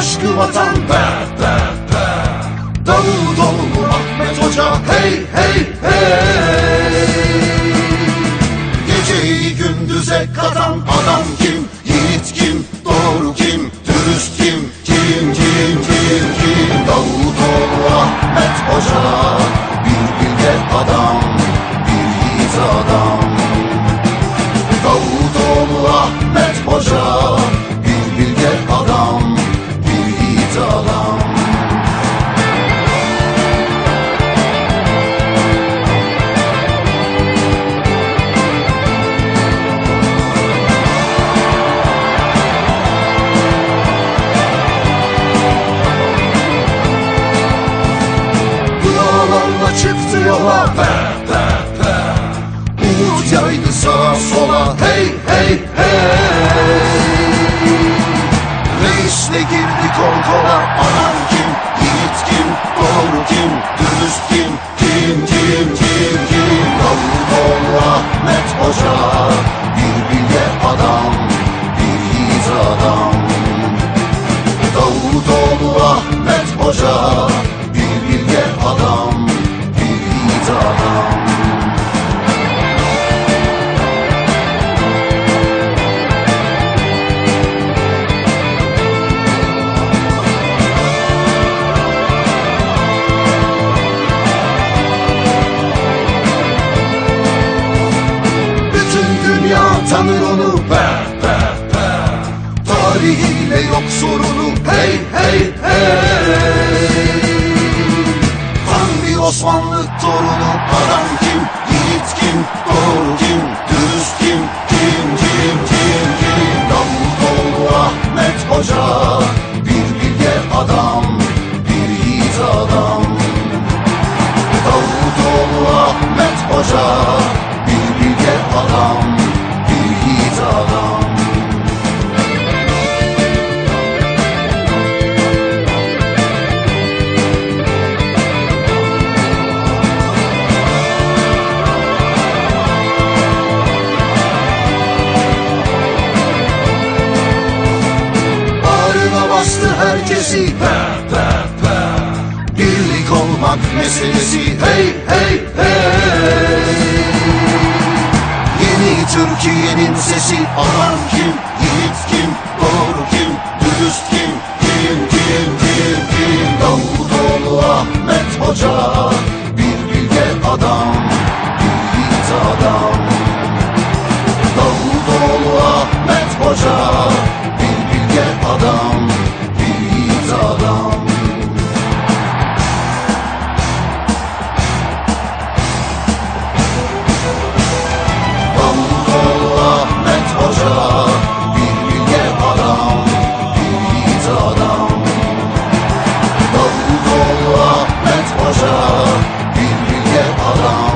aşkı vatan Be be be Davutoğlu Ahmet Hoca Hey hey hey Geceyi gündüze katan adam kim? Yiğit kim? Doğru kim? Dürüst kim? Kim kim kim kim? Davutoğlu Ahmet Hoca Bir bilge adam Bir yiğit adam Davutoğlu Ahmet Hoca Çıktı yola Be be be Umut yaydı sağa sola. Hey hey hey. Reisle girdi kol kola. Adam tanır onu. Be be be Tarihiyle yok sorunu. Hey hey hey Osmanlı torunu. Adam kim, yiğit kim, doğru bastı herkesi. Pe pe pe. Birlik olmak meselesi. Hey hey hey. Yeni Türkiye'nin sesi. Adam kim, yiğit kim, doğru kim, dürüst kim? Kim kim kim kim Davutoğlu Ahmet Hoca Hoca Bir bilge adam,